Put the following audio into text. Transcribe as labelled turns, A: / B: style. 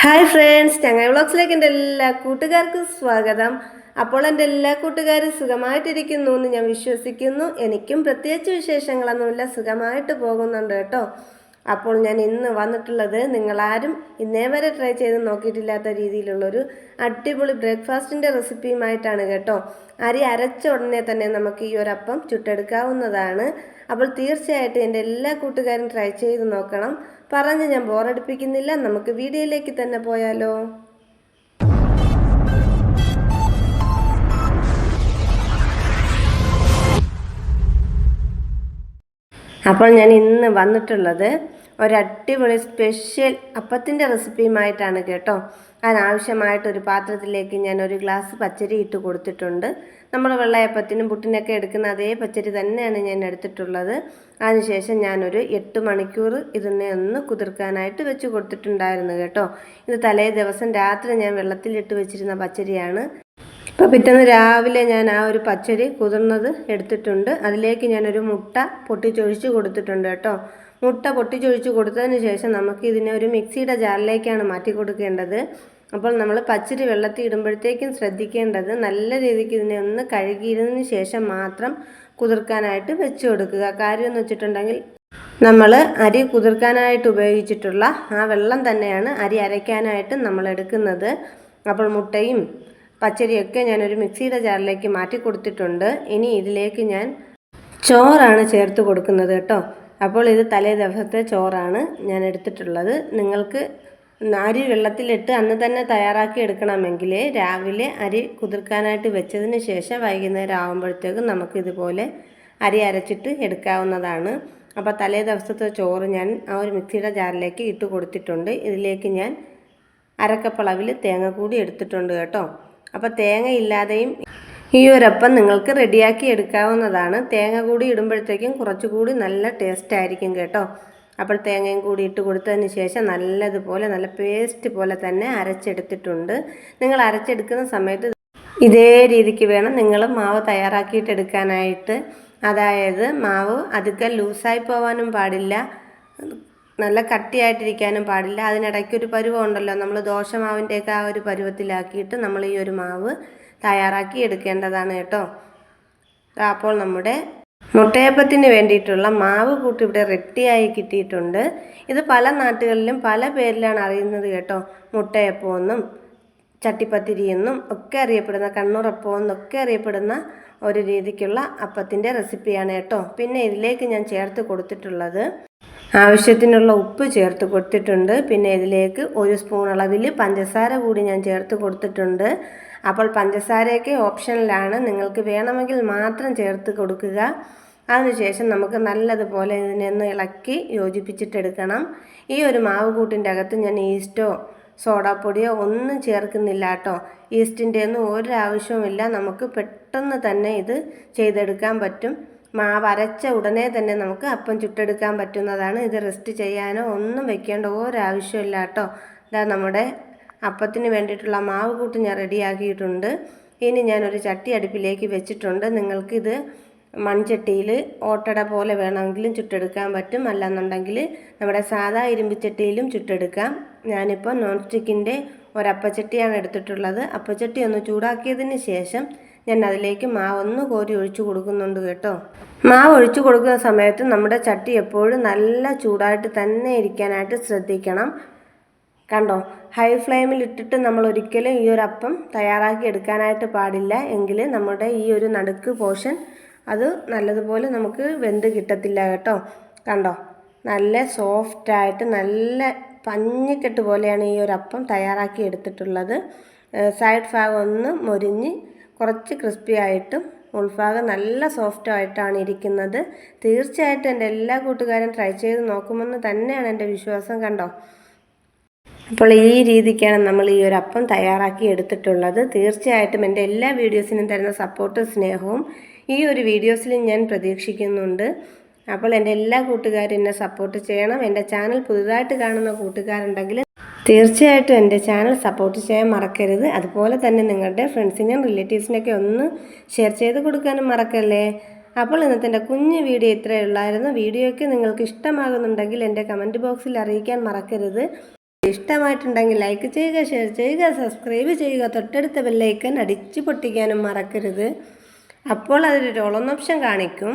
A: Hi friends ചങ്ങായി വ്ളോഗ്സിലേക്ക് എന്റെ എല്ലാ കൂട്ടുകാർക്കും സ്വാഗതം. അപ്പോൾ എന്റെ എല്ലാ കൂട്ടുകാരും സുഖമായിട്ടിരിക്കുന്നു എന്ന് ഞാൻ വിശ്വസിക്കുന്നു. എനിക്കും പ്രത്യേകിച്ച് വിശേഷങ്ങളൊന്നുമില്ല സുഖമായിട്ട് പോകുന്നുണ്ട് കേട്ടോ. അപ്പോൾ ഞാൻ ഇന്ന് വന്നിട്ടുള്ളത് നിങ്ങളാരും ഇന്നേ വരെ ട്രൈ ചെയ്ത് നോക്കിയിട്ടില്ലാത്ത രീതിയിലുള്ളൊരു അടിപൊളി ബ്രേക്ക്ഫാസ്റ്റിന്റെ റെസിപ്പിയുമായിട്ടാണ് കേട്ടോ. അരി അരച്ച ഉടനെ തന്നെ നമുക്ക് ഈ ഒരു അപ്പം ചുട്ടെടുക്കാവുന്നതാണ്. അപ്പോൾ തീർച്ചയായിട്ടും എന്റെ എല്ലാ കൂട്ടുകാരും ട്രൈ ചെയ്ത് നോക്കണം. പറഞ്ഞ് ഞാൻ ബോറടിപ്പിക്കുന്നില്ല. നമുക്ക് വീഡിയോയിലേക്ക് തന്നെ പോയാലോ? അപ്പോൾ ഞാൻ ഇന്ന് വന്നിട്ടുള്ളത് ഒരു അടിപൊളി സ്പെഷ്യൽ അപ്പത്തിന്റെ റെസിപ്പിയുമായിട്ടാണ് കേട്ടോ. അതിനാവശ്യമായിട്ട് ഒരു പാത്രത്തിലേക്ക് ഞാൻ ഒരു ഗ്ലാസ് പച്ചരി ഇട്ട് കൊടുത്തിട്ടുണ്ട്. നമ്മൾ വെള്ളയപ്പത്തിനും പുട്ടിനൊക്കെ എടുക്കുന്ന അതേ പച്ചരി തന്നെയാണ് ഞാൻ എടുത്തിട്ടുള്ളത്. അതിനുശേഷം ഞാനൊരു എട്ട് മണിക്കൂർ ഇതിനെ ഒന്ന് കുതിർക്കാനായിട്ട് വെച്ച് കൊടുത്തിട്ടുണ്ടായിരുന്നു കേട്ടോ. ഇത് തലേ ദിവസം രാത്രി ഞാൻ വെള്ളത്തിലിട്ട് വെച്ചിരുന്ന പച്ചരിയാണ്. ഇപ്പോൾ പിറ്റേന്ന് രാവിലെ ഞാൻ ആ ഒരു പച്ചരി കുതിർന്നത് എടുത്തിട്ടുണ്ട്. അതിലേക്ക് ഞാനൊരു മുട്ട പൊട്ടിച്ചൊഴിച്ച് കൊടുത്തിട്ടുണ്ട് കേട്ടോ. മുട്ട പൊട്ടിച്ചൊഴിച്ച് കൊടുത്തതിന് ശേഷം നമുക്ക് ഇതിനെ ഒരു മിക്സിയുടെ ജാറിലേക്കാണ് മാറ്റി കൊടുക്കേണ്ടത്. അപ്പോൾ നമ്മൾ പച്ചരി വെള്ളത്തിൽ ഇടുമ്പോഴത്തേക്കും ശ്രദ്ധിക്കേണ്ടത് നല്ല രീതിക്ക് ഇതിനെ ഒന്ന് കഴുകിയിരുന്നതിന് ശേഷം മാത്രം കുതിർക്കാനായിട്ട് വെച്ച് കൊടുക്കുക. കാര്യം എന്ന് വെച്ചിട്ടുണ്ടെങ്കിൽ നമ്മൾ അരി കുതിർക്കാനായിട്ട് ഉപയോഗിച്ചിട്ടുള്ള ആ വെള്ളം തന്നെയാണ് അരി അരയ്ക്കാനായിട്ട് നമ്മൾ എടുക്കുന്നത്. അപ്പോൾ മുട്ടയും പച്ചരിയൊക്കെ ഞാനൊരു മിക്സിയുടെ ജാറിലേക്ക് മാറ്റി കൊടുത്തിട്ടുണ്ട്. ഇനി ഇതിലേക്ക് ഞാൻ ചോറാണ് ചേർത്ത് കൊടുക്കുന്നത് കേട്ടോ. അപ്പോൾ ഇത് തലേ ദിവസത്തെ ചോറാണ് ഞാൻ എടുത്തിട്ടുള്ളത്. നിങ്ങൾക്ക് അരി വെള്ളത്തിലിട്ട് അന്ന് തന്നെ തയ്യാറാക്കി എടുക്കണമെങ്കിൽ രാവിലെ അരി കുതിർക്കാനായിട്ട് വെച്ചതിന് ശേഷം വൈകുന്നേരം ആകുമ്പോഴത്തേക്കും നമുക്ക് ഇതുപോലെ അരി അരച്ചിട്ട് എടുക്കാവുന്നതാണ്. അപ്പോൾ തലേ ദിവസത്തെ ചോറ് ഞാൻ ആ ഒരു മിക്സിയുടെ ജാറിലേക്ക് ഇട്ട് കൊടുത്തിട്ടുണ്ട്. ഇതിലേക്ക് ഞാൻ അരക്കപ്പളവിൽ തേങ്ങ കൂടി എടുത്തിട്ടുണ്ട് കേട്ടോ. അപ്പോൾ തേങ്ങ ഇല്ലാതെയും ഈ ഒരപ്പം നിങ്ങൾക്ക് റെഡിയാക്കി എടുക്കാവുന്നതാണ്. തേങ്ങ കൂടി ഇടുമ്പോഴത്തേക്കും കുറച്ചുകൂടി നല്ല ടേസ്റ്റ് ആയിരിക്കും കേട്ടോ. അപ്പോൾ തേങ്ങയും കൂടി ഇട്ട് കൊടുത്തതിന് ശേഷം നല്ലതുപോലെ നല്ല പേസ്റ്റ് പോലെ തന്നെ അരച്ചെടുത്തിട്ടുണ്ട്. നിങ്ങൾ അരച്ചെടുക്കുന്ന സമയത്ത് ഇതേ രീതിക്ക് വേണം നിങ്ങൾ മാവ് തയ്യാറാക്കിയിട്ട് എടുക്കാനായിട്ട്. അതായത് മാവ് അധികം ലൂസായി പോവാനും പാടില്ല നല്ല കട്ടിയായിട്ടിരിക്കാനും പാടില്ല. അതിനിടയ്ക്ക് ഒരു പരുവം ഉണ്ടല്ലോ നമ്മൾ ദോശമാവിന്റെയൊക്കെ ആ ഒരു പരുവത്തിലാക്കിയിട്ട് നമ്മൾ ഈ ഒരു മാവ് തയ്യാറാക്കി എടുക്കേണ്ടതാണ് കേട്ടോ. അപ്പോൾ നമ്മുടെ മുട്ടയപ്പത്തിന് വേണ്ടിയിട്ടുള്ള മാവ് കൂട്ടി ഇവിടെ റെഡിയായി കിട്ടിയിട്ടുണ്ട്. ഇത് പല നാട്ടുകളിലും പല പേരിലാണ് അറിയുന്നത് കേട്ടോ. മുട്ടയപ്പമെന്നും ചട്ടിപ്പത്തിരി എന്നും ഒക്കെ അറിയപ്പെടുന്ന കണ്ണൂറപ്പം എന്നൊക്കെ അറിയപ്പെടുന്ന ഒരു രീതിക്കുള്ള അപ്പത്തിന്റെ റെസിപ്പിയാണ് കേട്ടോ. പിന്നെ ഇതിലേക്ക് ഞാൻ ചേർത്ത് കൊടുത്തിട്ടുള്ളത് ആവശ്യത്തിനുള്ള ഉപ്പ് ചേർത്ത് കൊടുത്തിട്ടുണ്ട്. പിന്നെ ഇതിലേക്ക് ഒരു സ്പൂൺ അളവിൽ പഞ്ചസാര കൂടി ഞാൻ ചേർത്ത് കൊടുത്തിട്ടുണ്ട്. അപ്പോൾ പഞ്ചസാരയൊക്കെ ഓപ്ഷനിലാണ്. നിങ്ങൾക്ക് വേണമെങ്കിൽ മാത്രം ചേർത്ത് കൊടുക്കുക. അതിനുശേഷം നമുക്ക് നല്ലതുപോലെ ഇതിനൊന്ന് ഇളക്കി യോജിപ്പിച്ചിട്ടെടുക്കണം ഈ ഒരു മാവ് കൂട്ടിന്റെ അകത്ത് ഞാൻ ഈസ്റ്റോ സോഡാപ്പൊടിയോ ഒന്നും ചേർക്കുന്നില്ല കേട്ടോ. ഈസ്റ്റിന്റെ ഒന്നും ഒരാവശ്യവുമില്ല. നമുക്ക് പെട്ടെന്ന് തന്നെ ഇത് ചെയ്തെടുക്കാൻ പറ്റും. മാവ് അരച്ച ഉടനെ തന്നെ നമുക്ക് അപ്പം ചുട്ടെടുക്കാൻ പറ്റുന്നതാണ്. ഇത് റെസ്റ്റ് ചെയ്യാനോ ഒന്നും വെക്കേണ്ട ഒരാവശ്യമില്ല കേട്ടോ. ഇതാ നമ്മുടെ അപ്പത്തിന് വേണ്ടിയിട്ടുള്ള മാവ് കൂട്ട് ഞാൻ റെഡിയാക്കിയിട്ടുണ്ട്. ഇനി ഞാനൊരു ചട്ടി അടുപ്പിലേക്ക് വെച്ചിട്ടുണ്ട്. നിങ്ങൾക്കിത് മൺചട്ടിയിൽ ഓട്ടട പോലെ വേണമെങ്കിലും ചുട്ടെടുക്കാൻ പറ്റും. അല്ലെന്നുണ്ടെങ്കിൽ നമ്മുടെ സാധാ ഇരുമ്പ് ചട്ടിയിലും ചുട്ടെടുക്കാം. ഞാനിപ്പോൾ നോൺ സ്റ്റിക്കിന്റെ ഒരപ്പച്ചട്ടിയാണ് എടുത്തിട്ടുള്ളത്. അപ്പച്ചട്ടി ഒന്ന് ചൂടാക്കിയതിന് ശേഷം ഞാൻ അതിലേക്ക് മാവൊന്ന് കോരി ഒഴിച്ചു കൊടുക്കുന്നുണ്ട് കേട്ടോ. മാവ് ഒഴിച്ചു കൊടുക്കുന്ന സമയത്ത് നമ്മുടെ ചട്ടി എപ്പോഴും നല്ല ചൂടായിട്ട് തന്നെ ഇരിക്കാനായിട്ട് ശ്രദ്ധിക്കണം. കണ്ടോ? ഹൈ ഫ്ലെയിമിൽ ഇട്ടിട്ട് നമ്മൾ ഒരിക്കലും ഈ ഒരു അപ്പം തയ്യാറാക്കി എടുക്കാനായിട്ട് പാടില്ല. എങ്കിൽ നമ്മുടെ ഈ ഒരു നടുക്ക് പോർഷൻ അത് നല്ലതുപോലെ നമുക്ക് വെന്ത് കിട്ടത്തില്ല കേട്ടോ. കണ്ടോ? നല്ല സോഫ്റ്റായിട്ട് നല്ല പഞ്ഞിക്കെട്ട് പോലെയാണ് ഈ ഒരു അപ്പം തയ്യാറാക്കി എടുത്തിട്ടുള്ളത്. സൈഡ് ഭാഗം ഒന്ന് മൊരിഞ്ഞ് കുറച്ച് ക്രിസ്പി ആയിട്ടും ഉൾഭാഗം നല്ല സോഫ്റ്റ് ആയിട്ടാണ് ഇരിക്കുന്നത്. തീർച്ചയായിട്ടും എന്റെ എല്ലാ കൂട്ടുകാരും ട്രൈ ചെയ്ത് നോക്കുമെന്ന് തന്നെയാണ് എന്റെ വിശ്വാസം കണ്ടോ? അപ്പോൾ ഈ രീതിക്കാണ് നമ്മൾ ഈ ഒരു അപ്പം തയ്യാറാക്കി എടുത്തിട്ടുള്ളത്. തീർച്ചയായിട്ടും എന്റെ എല്ലാ വീഡിയോസിനും തരുന്ന സപ്പോർട്ടും സ്നേഹവും ഈ ഒരു വീഡിയോസിലും ഞാൻ പ്രതീക്ഷിക്കുന്നുണ്ട്. അപ്പോൾ എന്റെ എല്ലാ കൂട്ടുകാരും എന്നെ സപ്പോർട്ട് ചെയ്യണം. എന്റെ ചാനൽ പുതുതായിട്ട് കാണുന്ന കൂട്ടുകാരുണ്ടെങ്കിൽ തീർച്ചയായിട്ടും എന്റെ ചാനൽ സപ്പോർട്ട് ചെയ്യാൻ മറക്കരുത്. അതുപോലെ തന്നെ നിങ്ങളുടെ ഫ്രണ്ട്സിനെയും റിലേറ്റീവ്സിനൊക്കെ ഒന്ന് ഷെയർ ചെയ്ത് കൊടുക്കാനും മറക്കല്ലേ? അപ്പോൾ ഇന്നത്തെ കുഞ്ഞ് വീഡിയോ ഇത്രയേ ഉള്ളായിരുന്നു. വീഡിയോയ്ക്ക് നിങ്ങൾക്ക് ഇഷ്ടമാകുന്നുണ്ടെങ്കിൽ എന്റെ കമന്റ് ബോക്സിൽ അറിയിക്കാൻ മറക്കരുത്. ഇഷ്ടമായിട്ടുണ്ടെങ്കിൽ ലൈക്ക് ചെയ്യുക ഷെയർ ചെയ്യുക സബ്സ്ക്രൈബ് ചെയ്യുക തൊട്ടടുത്ത ബെല്ലൈക്കൻ അടിച്ചു പൊട്ടിക്കാനും മറക്കരുത്. അപ്പോൾ ഓൺ ഓപ്ഷൻ കാണിക്കും.